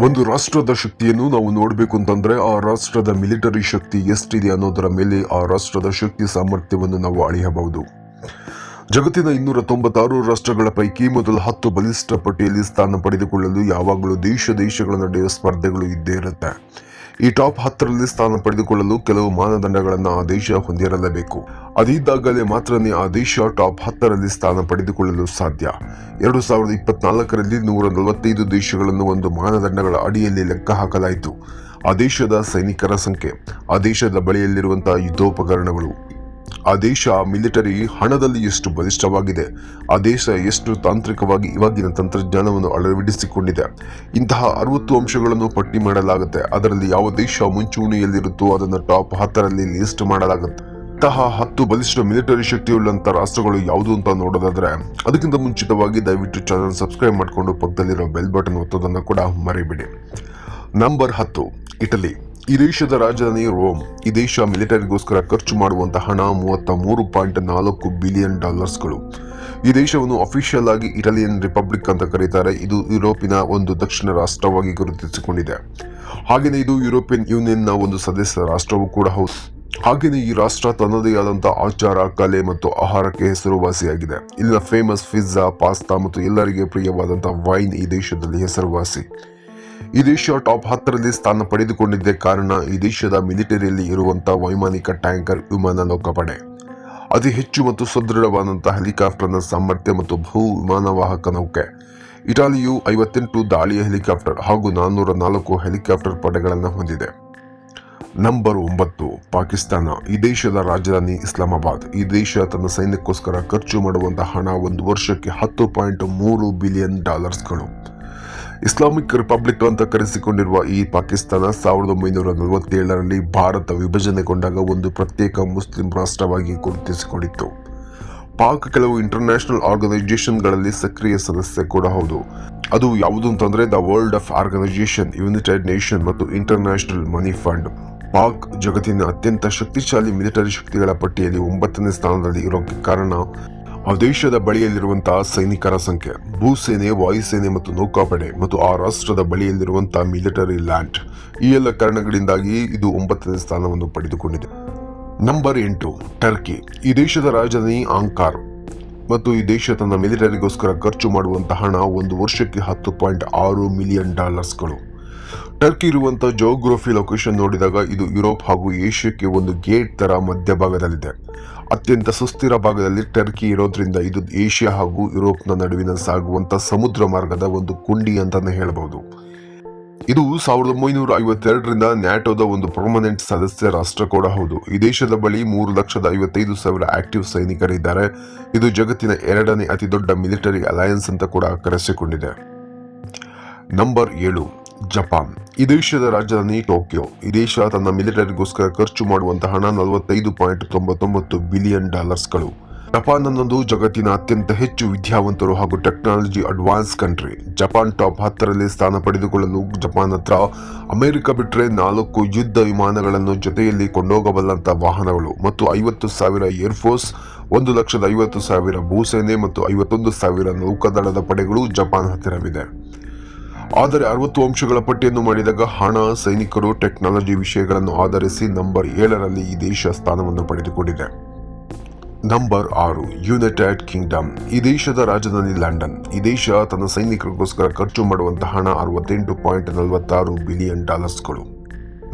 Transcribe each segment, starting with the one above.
ಒಂದು ರಾಷ್ಟ್ರದ ಶಕ್ತಿಯನ್ನು ನಾವು ನೋಡಬೇಕು ಅಂತಂದ್ರೆ ಆ ರಾಷ್ಟ್ರದ ಮಿಲಿಟರಿ ಶಕ್ತಿ ಎಷ್ಟಿದೆ ಅನ್ನೋದರ ಮೇಲೆ ಆ ರಾಷ್ಟ್ರದ ಶಕ್ತಿ ಸಾಮರ್ಥ್ಯವನ್ನು ನಾವು ಅಳೆಯಬಹುದು. ಜಗತ್ತಿನ ಇನ್ನೂರ ತೊಂಬತ್ತಾರು ರಾಷ್ಟ್ರಗಳ ಪೈಕಿ ಮೊದಲ ಹತ್ತು ಬಲಿಷ್ಠ ಪಟ್ಟಿಯಲ್ಲಿ ಸ್ಥಾನ ಪಡೆದುಕೊಳ್ಳಲು ಯಾವಾಗಲೂ ದೇಶ ದೇಶಗಳ ನಡುವೆ ಸ್ಪರ್ಧೆಗಳು ಇದ್ದೇ ಇರುತ್ತೆ. ಈ ಟಾಪ್ ಹತ್ತರಲ್ಲಿ ಸ್ಥಾನ ಪಡೆದುಕೊಳ್ಳಲು ಕೆಲವು ಮಾನದಂಡಗಳನ್ನು ಆ ದೇಶ ಹೊಂದಿರಲೇಬೇಕು. ಅದಿದ್ದಾಗಲೇ ಮಾತ್ರನೇ ಆ ದೇಶ ಟಾಪ್ ಹತ್ತರಲ್ಲಿ ಸ್ಥಾನ ಪಡೆದುಕೊಳ್ಳಲು ಸಾಧ್ಯ. ಎರಡು ಸಾವಿರದ ಇಪ್ಪತ್ನಾಲ್ಕರಲ್ಲಿ ನೂರ ನಲವತ್ತೈದು ದೇಶಗಳನ್ನು ಒಂದು ಮಾನದಂಡಗಳ ಅಡಿಯಲ್ಲಿ ಲೆಕ್ಕ ಹಾಕಲಾಯಿತು. ಆ ದೇಶದ ಸೈನಿಕರ ಸಂಖ್ಯೆ, ಆ ದೇಶದ ಬಳಿಯಲ್ಲಿರುವಂತಹ ಯುದ್ಧೋಪಕರಣಗಳು. ಆ ದೇಶ ಮಿಲಿಟರಿ ಹಣದಲ್ಲಿ ಎಷ್ಟು ಬಲಿಷ್ಠವಾಗಿದೆ, ಆ ದೇಶ ಎಷ್ಟು ತಾಂತ್ರಿಕವಾಗಿ ಇವಾಗಿನ ತಂತ್ರಜ್ಞಾನವನ್ನು ಅಳವಡಿಸಿಕೊಂಡಿದೆ. ಇಂತಹ ಅರವತ್ತು ಅಂಶಗಳನ್ನು ಪಟ್ಟಿ ಮಾಡಲಾಗುತ್ತೆ. ಅದರಲ್ಲಿ ಯಾವ ದೇಶ ಮುಂಚೂಣಿಯಲ್ಲಿರುತ್ತೋ ಅದನ್ನು ಟಾಪ್ ಹತ್ತರಲ್ಲಿ ಲಿಸ್ಟ್ ಮಾಡಲಾಗುತ್ತೆ. ಇಂತಹ ಹತ್ತು ಬಲಿಷ್ಠ ಮಿಲಿಟರಿ ಶಕ್ತಿಯುಳ್ಳಂತ ರಾಷ್ಟ್ರಗಳು ಯಾವುದು ಅಂತ ನೋಡೋದಾದರೆ, ಅದಕ್ಕಿಂತ ಮುಂಚಿತವಾಗಿ ದಯವಿಟ್ಟು ಚಾನಲ್ ಸಬ್ಸ್ಕ್ರೈಬ್ ಮಾಡಿಕೊಂಡು ಪಕ್ಕದಲ್ಲಿರೋ ಬೆಲ್ ಬಟನ್ ಒತ್ತೋದನ್ನು ಕೂಡ ಮರಿಬೇಡಿ. ನಂಬರ್ ಹತ್ತು, ಇಟಲಿ. ಈ ದೇಶದ ರಾಜಧಾನಿ ರೋಮ್ ಈ ದೇಶ ಮಿಲಿಟರಿಗೋಸ್ಕರ ಖರ್ಚು ಮಾಡುವಂತಹ ಹಣ ಮೂವತ್ತ ಮೂರು ಪಾಯಿಂಟ್ ನಾಲ್ಕು ಬಿಲಿಯನ್ ಡಾಲರ್ಸ್ಗಳು. ಈ ದೇಶವನ್ನು ಅಫಿಷಿಯಲ್ ಆಗಿ ಇಟಾಲಿಯನ್ ರಿಪಬ್ಲಿಕ್ ಅಂತ ಕರೀತಾರೆ. ಇದು ಯುರೋಪಿನ ಒಂದು ದಕ್ಷಿಣ ರಾಷ್ಟ್ರವಾಗಿ ಗುರುತಿಸಿಕೊಂಡಿದೆ. ಹಾಗೆಯೇ ಇದು ಯುರೋಪಿಯನ್ ಯೂನಿಯನ್ನ ಒಂದು ಸದಸ್ಯ ರಾಷ್ಟ್ರವೂ ಕೂಡ ಹೌದು. ಹಾಗೆಯೇ ಈ ರಾಷ್ಟ್ರ ತನ್ನದೇ ಆದಂಥ ಆಚಾರ, ಕಲೆ ಮತ್ತು ಆಹಾರಕ್ಕೆ ಹೆಸರುವಾಸಿಯಾಗಿದೆ. ಇಲ್ಲಿನ ಫೇಮಸ್ ಪಿಜ್ಜಾ ಪಾಸ್ತಾ ಮತ್ತು ಎಲ್ಲರಿಗೆ ಪ್ರಿಯವಾದಂಥ ವೈನ್ ಈ ದೇಶದಲ್ಲಿ ಹೆಸರುವಾಸಿ. ಈ ದೇಶ ಟಾಪ್ ಹತ್ತರಲ್ಲಿ ಸ್ಥಾನ ಪಡೆದುಕೊಂಡಿದ್ದ ಕಾರಣ ಈ ದೇಶದ ಮಿಲಿಟರಿಯಲ್ಲಿ ಇರುವಂತಹ ವೈಮಾನಿಕ ಟ್ಯಾಂಕರ್ ವಿಮಾನ ನೌಕಾಪಡೆ. ಅತಿ ಹೆಚ್ಚು ಮತ್ತು ಸುದೃಢವಾದಂತಹ ಹೆಲಿಕಾಪ್ಟರ್ನ ಸಾಮರ್ಥ್ಯ ಮತ್ತು ಭೂ ವಿಮಾನವಾಹಕ ನೌಕೆ. ಇಟಾಲಿಯು ಐವತ್ತೆಂಟು ದಾಳಿಯ ಹೆಲಿಕಾಪ್ಟರ್ ಹಾಗೂ ನಾನ್ನೂರ ನಾಲ್ಕು ಹೆಲಿಕಾಪ್ಟರ್ ಪಡೆಗಳನ್ನು ಹೊಂದಿದೆ. ನಂಬರ್ ಒಂಬತ್ತು, ಪಾಕಿಸ್ತಾನ. ಈ ದೇಶದ ರಾಜಧಾನಿ ಇಸ್ಲಾಮಾಬಾದ್. ಈ ದೇಶ ತನ್ನ ಸೈನ್ಯಕ್ಕೋಸ್ಕರ ಖರ್ಚು ಮಾಡುವಂತಹ ಹಣ ಒಂದು ವರ್ಷಕ್ಕೆ ಹತ್ತು ಪಾಯಿಂಟ್ ಮೂರು ಬಿಲಿಯನ್ ಡಾಲರ್ಸ್ಗಳು. ಇಸ್ಲಾಮಿಕ್ ರಿಪಬ್ಲಿಕ್ ಅಂತ ಕರೆಸಿಕೊಂಡಿರುವ ಈ ಪಾಕಿಸ್ತಾನ ಸಾವಿರದ ಒಂಬೈನೂರ ನಲವತ್ತೇಳರಲ್ಲಿ ಭಾರತ ವಿಭಜನೆಗೊಂಡಾಗ ಒಂದು ಪ್ರತ್ಯೇಕ ಮುಸ್ಲಿಂ ರಾಷ್ಟ್ರವಾಗಿ ಗುರುತಿಸಿಕೊಂಡಿತ್ತು. ಪಾಕ್ ಕೆಲವು ಇಂಟರ್ನ್ಯಾಷನಲ್ ಆರ್ಗನೈಸೇಷನ್ಗಳಲ್ಲಿ ಸಕ್ರಿಯ ಸದಸ್ಯ ಕೂಡ ಹೌದು. ಅದು ಯಾವುದು ಅಂತಂದ್ರೆ the world of organisation, United nation ಮತ್ತು ಇಂಟರ್ನ್ಯಾಷನಲ್ ಮನಿ ಫಂಡ್. ಪಾಕ್ ಜಗತ್ತಿನ ಅತ್ಯಂತ ಶಕ್ತಿಶಾಲಿ ಮಿಲಿಟರಿ ಶಕ್ತಿಗಳ ಪಟ್ಟಿಯಲ್ಲಿ ಒಂಬತ್ತನೇ ಸ್ಥಾನದಲ್ಲಿ ಇರೋಕ್ಕೆ ಕಾರಣ ಆ ದೇಶದ ಬಳಿಯಲ್ಲಿರುವಂತಹ ಸೈನಿಕರ ಸಂಖ್ಯೆ, ಭೂಸೇನೆ, ವಾಯುಸೇನೆ ಮತ್ತು ನೌಕಾಪಡೆ ಮತ್ತು ಆ ರಾಷ್ಟ್ರದ ಬಳಿಯಲ್ಲಿರುವಂತಹ ಮಿಲಿಟರಿ ಲ್ಯಾಂಡ್. ಈ ಎಲ್ಲ ಕಾರಣಗಳಿಂದಾಗಿ ಇದು ಒಂಬತ್ತನೇ ಸ್ಥಾನವನ್ನು ಪಡೆದುಕೊಂಡಿದೆ. ನಂಬರ್ ಎಂಟು, ಟರ್ಕಿ. ಈ ದೇಶದ ರಾಜಧಾನಿ ಆಂಕಾರ್ ಮತ್ತು ಈ ದೇಶ ತನ್ನ ಮಿಲಿಟರಿಗೋಸ್ಕರ ಖರ್ಚು ಮಾಡುವಂತಹ ಹಣ ಒಂದು ವರ್ಷಕ್ಕೆ ಹತ್ತು ಪಾಯಿಂಟ್ ಆರು ಮಿಲಿಯನ್ ಡಾಲರ್ಸ್ಗಳು. ಟರ್ಕಿ ಇರುವಂಥ ಜೋಗ್ರಫಿ ಲೊಕೇಶನ್ ನೋಡಿದಾಗ ಇದು ಯುರೋಪ್ ಹಾಗೂ ಏಷ್ಯಾಕ್ಕೆ ಒಂದು ಗೇಟ್ ತರ ಮಧ್ಯಭಾಗದಲ್ಲಿದೆ. ಅತ್ಯಂತ ಸುಸ್ಥಿರ ಭಾಗದಲ್ಲಿ ಟರ್ಕಿ ಇರೋದ್ರಿಂದ ಇದು ಏಷ್ಯಾ ಹಾಗೂ ಯುರೋಪ್ನ ನಡುವಿನ ಸಾಗುವಂಥ ಸಮುದ್ರ ಮಾರ್ಗದ ಒಂದು ಕುಂಡಿ ಅಂತಾನೆ ಹೇಳಬಹುದು ಇದು ಸಾವಿರದ ಒಂಬೈನೂರ ಐವತ್ತೆರಡರಿಂದ ನ್ಯಾಟೋದ ಒಂದು ಪರ್ಮನೆಂಟ್ ಸದಸ್ಯ ರಾಷ್ಟ್ರ ಕೂಡ ಹೌದು. ಈ ದೇಶದ ಬಳಿ ಮೂರು ಲಕ್ಷದ ಐವತ್ತೈದು ಸಾವಿರ ಆಕ್ಟಿವ್ ಸೈನಿಕರಿದ್ದಾರೆ ಇದು ಜಗತ್ತಿನ ಎರಡನೇ ಅತಿ ದೊಡ್ಡ ಮಿಲಿಟರಿ ಅಲಯನ್ಸ್ ಅಂತ ಕೂಡ ಕರೆಸಿಕೊಂಡಿದೆ ನಂಬರ್ ಏಳು. ಜಪಾನ್. ಈ ದೇಶದ ರಾಜಧಾನಿ ಟೋಕಿಯೋ. ಈ ದೇಶ ತನ್ನ ಮಿಲಿಟರಿಗೋಸ್ಕರ ಖರ್ಚು ಮಾಡುವಂತಹ ಹಣ ನಲವತ್ತೈದು ಪಾಯಿಂಟ್ ತೊಂಬತ್ತೊಂಬತ್ತು ಬಿಲಿಯನ್ ಡಾಲರ್ಸ್ಗಳು. ಜಪಾನ್ ಅನ್ನೊಂದು ಜಗತ್ತಿನ ಅತ್ಯಂತ ಹೆಚ್ಚು ವಿದ್ಯಾವಂತರು ಹಾಗೂ technology advance country. Japan top ಹತ್ತರಲ್ಲಿ ಸ್ಥಾನ ಪಡೆದುಕೊಳ್ಳಲು ಜಪಾನ್ ಹತ್ರ ಅಮೆರಿಕ ಬಿಟ್ಟರೆ ನಾಲ್ಕು ಯುದ್ಧ ವಿಮಾನಗಳನ್ನು ಜೊತೆಯಲ್ಲಿ ಕೊಂಡೋಗಬಲ್ಲಂಥ ವಾಹನಗಳು ಮತ್ತು ಐವತ್ತು ಸಾವಿರ ಏರ್ಫೋರ್ಸ್ ಒಂದು ಲಕ್ಷದ ಐವತ್ತು ಸಾವಿರ ಭೂಸೇನೆ ಮತ್ತು ಐವತ್ತೊಂದು ಸಾವಿರ ನೌಕಾದಳದ ಪಡೆಗಳು ಜಪಾನ್ ಹತ್ತಿರವಿದೆ. ಆದರೆ ಅರವತ್ತು ಅಂಶಗಳ ಪಟ್ಟಿಯನ್ನು ಮಾಡಿದಾಗ ಹಣ, ಸೈನಿಕರು, ಟೆಕ್ನಾಲಜಿ ವಿಷಯಗಳನ್ನು ಆಧರಿಸಿ ನಂಬರ್ ಏಳರಲ್ಲಿ ಈ ದೇಶ ಸ್ಥಾನವನ್ನು ಪಡೆದುಕೊಂಡಿದೆ. ನಂಬರ್ ಆರು, ಯುನೈಟೆಡ್ ಕಿಂಗ್ಡಮ್. ಈ ದೇಶದ ರಾಜಧಾನಿ ಲಂಡನ್. ಈ ದೇಶ ತನ್ನ ಸೈನಿಕರಿಗೋಸ್ಕರ ಖರ್ಚು ಮಾಡುವಂತಹ ಹಣ ಅರವತ್ತೆಂಟು ಪಾಯಿಂಟ್ ನಲವತ್ತಾರು ಬಿಲಿಯನ್ ಡಾಲರ್ಸ್ಗಳು.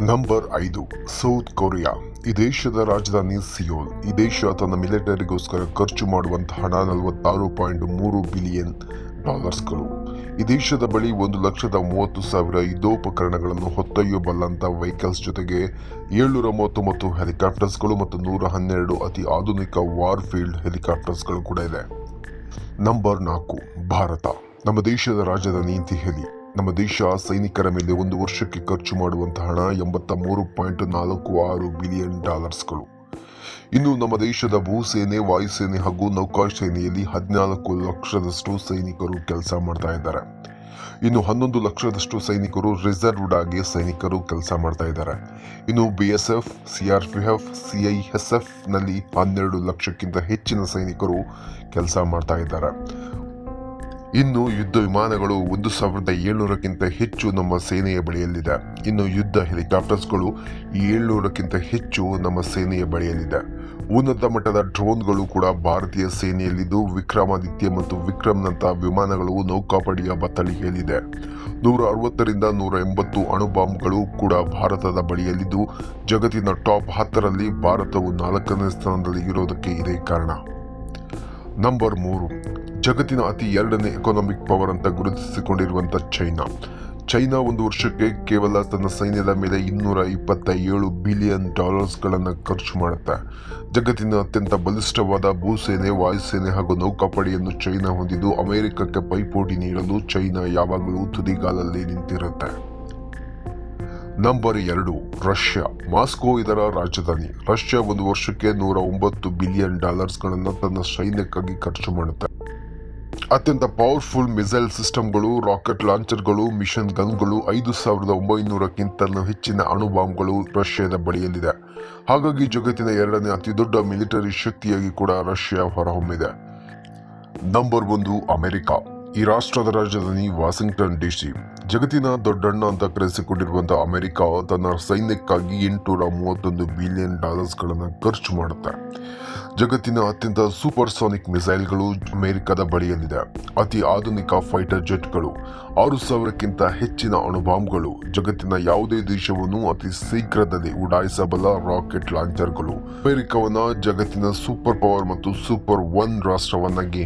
ನಂಬರ್ ಐದು, ಸೌತ್ ಕೊರಿಯಾ. ಈ ದೇಶದ ರಾಜಧಾನಿ ಸಿಯೋಲ್. ಈ ದೇಶ ತನ್ನ ಮಿಲಿಟರಿಗೋಸ್ಕರ ಖರ್ಚು ಮಾಡುವಂತಹ ಹಣ ನಲವತ್ತಾರು ಪಾಯಿಂಟ್ ಮೂರು ಬಿಲಿಯನ್ ಡಾಲರ್ಸ್ಗಳು. ಈ ದೇಶದ ಬಳಿ ಒಂದು ಲಕ್ಷದ ಮೂವತ್ತು ಸಾವಿರ ಯುದ್ಧೋಪಕರಣಗಳನ್ನು ಹೊತ್ತೊಯ್ಯಬಲ್ಲಂಥ ವೆಹಿಕಲ್ಸ್ ಜೊತೆಗೆ ಏಳ್ನೂರ ಮೂವತ್ತೊಂಬತ್ತು ಹೆಲಿಕಾಪ್ಟರ್ಸ್ಗಳು ಮತ್ತು ನೂರ ಹನ್ನೆರಡು ಅತಿ ಆಧುನಿಕ ವಾರ್ ಫೀಲ್ಡ್ ಹೆಲಿಕಾಪ್ಟರ್ಸ್ಗಳು ಕೂಡ ಇದೆ. ನಂಬರ್ ನಾಲ್ಕು, ಭಾರತ. ನಮ್ಮ ದೇಶದ ರಾಜಧಾನಿ ದೆಹಲಿ ನಮ್ಮ ದೇಶ ಸೈನಿಕರ ಮೇಲೆ ಒಂದು ವರ್ಷಕ್ಕೆ ಖರ್ಚು ಮಾಡುವಂತಹ ಹಣ ಎಂಬತ್ತ ಮೂರು ಪಾಯಿಂಟ್ ನಾಲ್ಕು ಆರು ಬಿಲಿಯನ್ ಡಾಲರ್ಸ್ಗಳು. ಇನ್ನು ನಮ್ಮ ದೇಶದ ಭೂಸೇನೆ, ವಾಯುಸೇನೆ ಹಾಗೂ ನೌಕಾಸೇನೆಯಲ್ಲಿ ಹದಿನಾಲ್ಕು ಲಕ್ಷದಷ್ಟು ಸೈನಿಕರು ಕೆಲಸ ಮಾಡ್ತಾ ಇದ್ದಾರೆ. ಇನ್ನು ಹನ್ನೊಂದು ಲಕ್ಷದಷ್ಟು ಸೈನಿಕರು ರಿಸರ್ವ್ಡ್ ಆಗಿ ಸೈನಿಕರು ಕೆಲಸ ಮಾಡ್ತಾ ಇದ್ದಾರೆ. ಇನ್ನು B S F, C R P F, C I ಎಸ್ನಲ್ಲಿ ಹನ್ನೆರಡು ಲಕ್ಷಕ್ಕಿಂತ ಹೆಚ್ಚಿನ ಸೈನಿಕರು ಕೆಲಸ ಮಾಡ್ತಾ ಇದ್ದಾರೆ. ಇನ್ನು ಯುದ್ಧ ವಿಮಾನಗಳು ಒಂದು ಸಾವಿರದ ಏಳ್ನೂರಕ್ಕಿಂತ ಹೆಚ್ಚು ನಮ್ಮ ಸೇನೆಯ ಬಳಿಯಲ್ಲಿದೆ. ಇನ್ನು ಯುದ್ಧ ಹೆಲಿಕಾಪ್ಟರ್ಸ್ಗಳು ಏಳ್ನೂರಕ್ಕಿಂತ ಹೆಚ್ಚು ನಮ್ಮ ಸೇನೆಯ ಬಳಿಯಲ್ಲಿದೆ. ಉನ್ನತ ಮಟ್ಟದ ಡ್ರೋನ್ಗಳು ಕೂಡ ಭಾರತೀಯ ಸೇನೆಯಲ್ಲಿದ್ದು ವಿಕ್ರಮಾದಿತ್ಯ ಮತ್ತು ವಿಕ್ರಮ್ನಂತಹ ವಿಮಾನಗಳು ನೌಕಾಪಡೆಯ ಬತ್ತಳಿಕೆಯಲ್ಲಿದೆ ನೂರ ಅರವತ್ತರಿಂದ ನೂರ ಎಂಬತ್ತು ಅಣುಬಾಂಬ್ಗಳು ಕೂಡ ಭಾರತದ ಬಳಿಯಲ್ಲಿದ್ದು, ಜಗತ್ತಿನ ಟಾಪ್ ಹತ್ತರಲ್ಲಿ ಭಾರತವು ನಾಲ್ಕನೇ ಸ್ಥಾನದಲ್ಲಿ ಇರೋದಕ್ಕೆ ಇದೇ ಕಾರಣ. ನಂಬರ್ ಮೂರು. ಜಗತ್ತಿನ ಅತಿ ಎರಡನೇ ಎಕನಾಮಿಕ್ ಪವರ್ ಅಂತ ಗುರುತಿಸಿಕೊಂಡಿರುವಂಥ ಚೈನಾ. ಚೈನಾ ಒಂದು ವರ್ಷಕ್ಕೆ ಕೇವಲ ತನ್ನ ಸೈನ್ಯದ ಮೇಲೆ ಇನ್ನೂರ ಇಪ್ಪತ್ತ ಏಳು ಬಿಲಿಯನ್ ಡಾಲರ್ಸ್ಗಳನ್ನು ಖರ್ಚು ಮಾಡುತ್ತೆ. ಜಗತ್ತಿನ ಅತ್ಯಂತ ಬಲಿಷ್ಠವಾದ ಭೂಸೇನೆ, ವಾಯುಸೇನೆ ಹಾಗೂ ನೌಕಾಪಡೆಯನ್ನು ಚೈನಾ ಹೊಂದಿದ್ದು ಅಮೆರಿಕಕ್ಕೆ ಪೈಪೋಟಿ ನೀಡಲು ಚೈನಾ ಯಾವಾಗಲೂ ತುದಿಗಾಲಲ್ಲಿ ನಿಂತಿರುತ್ತೆ. ನಂಬರ್ ಎರಡು, ರಷ್ಯಾ. ಮಾಸ್ಕೋ ಇದರ ರಾಜಧಾನಿ. ರಷ್ಯಾ ಒಂದು ವರ್ಷಕ್ಕೆ ನೂರ ಒಂಬತ್ತು ಬಿಲಿಯನ್ ಡಾಲರ್ಸ್ಗಳನ್ನು ತನ್ನ ಸೈನ್ಯಕ್ಕಾಗಿ ಖರ್ಚು ಮಾಡುತ್ತೆ. ಅತ್ಯಂತ ಪವರ್ಫುಲ್ ಮಿಸೈಲ್ ಸಿಸ್ಟಮ್ಗಳು, ರಾಕೆಟ್ ಲಾಂಚರ್ಗಳು, ಮಿಷನ್ ಗನ್ಗಳು, ಐದು ಸಾವಿರದ ಒಂಬೈನೂರಕ್ಕಿಂತಲೂ ಹೆಚ್ಚಿನ ಅಣು ಬಾಂಬ್ಗಳು ರಷ್ಯಾದ ಬಳಿಯಲ್ಲಿದೆ. ಹಾಗಾಗಿ ಜಗತ್ತಿನ ಎರಡನೇ ಅತಿದೊಡ್ಡ ಮಿಲಿಟರಿ ಶಕ್ತಿಯಾಗಿ ಕೂಡ ರಷ್ಯಾ ಹೊರಹೊಮ್ಮಿದೆ. ನಂಬರ್ ಒಂದು, ಅಮೆರಿಕ. ಈ ರಾಷ್ಟ್ರದ ರಾಜಧಾನಿ ವಾಷಿಂಗ್ಟನ್ ಡಿಸಿ. ಜಗತ್ತಿನ ದೊಡ್ಡಣ್ಣ ಅಂತ ಕರೆಸಿಕೊಂಡಿರುವಂಥ ಅಮೆರಿಕ ತನ್ನ ಸೈನ್ಯಕ್ಕಾಗಿ ಎಂಟುನೂರ ಮೂವತ್ತೊಂದು ಬಿಲಿಯನ್ ಡಾಲರ್ಸ್ಗಳನ್ನು ಖರ್ಚು ಮಾಡುತ್ತೆ. ಜಗತ್ತಿನ ಅತ್ಯಂತ ಸೂಪರ್ ಸೋನಿಕ್ ಮಿಸೈಲ್ಗಳು ಅಮೆರಿಕದ ಬಳಿಯಲ್ಲಿದೆ. ಅತಿ ಆಧುನಿಕ ಫೈಟರ್ ಜೆಟ್ಗಳು, ಆರು ಸಾವಿರಕ್ಕಿಂತ ಹೆಚ್ಚಿನ ಅಣುಬಾಂಬ್ಗಳು, ಜಗತ್ತಿನ ಯಾವುದೇ ದೇಶವನ್ನು ಅತಿ ಶೀಘ್ರದಲ್ಲಿ ಉಡಾಯಿಸಬಲ್ಲ ರಾಕೆಟ್ ಲಾಂಚರ್ಗಳು. ಅಮೆರಿಕವನ್ನ ಜಗತ್ತಿನ ಸೂಪರ್ ಪವರ್ ಮತ್ತು ಸೂಪರ್ ಒನ್ ರಾಷ್ಟ್ರವನ್ನಾಗಿ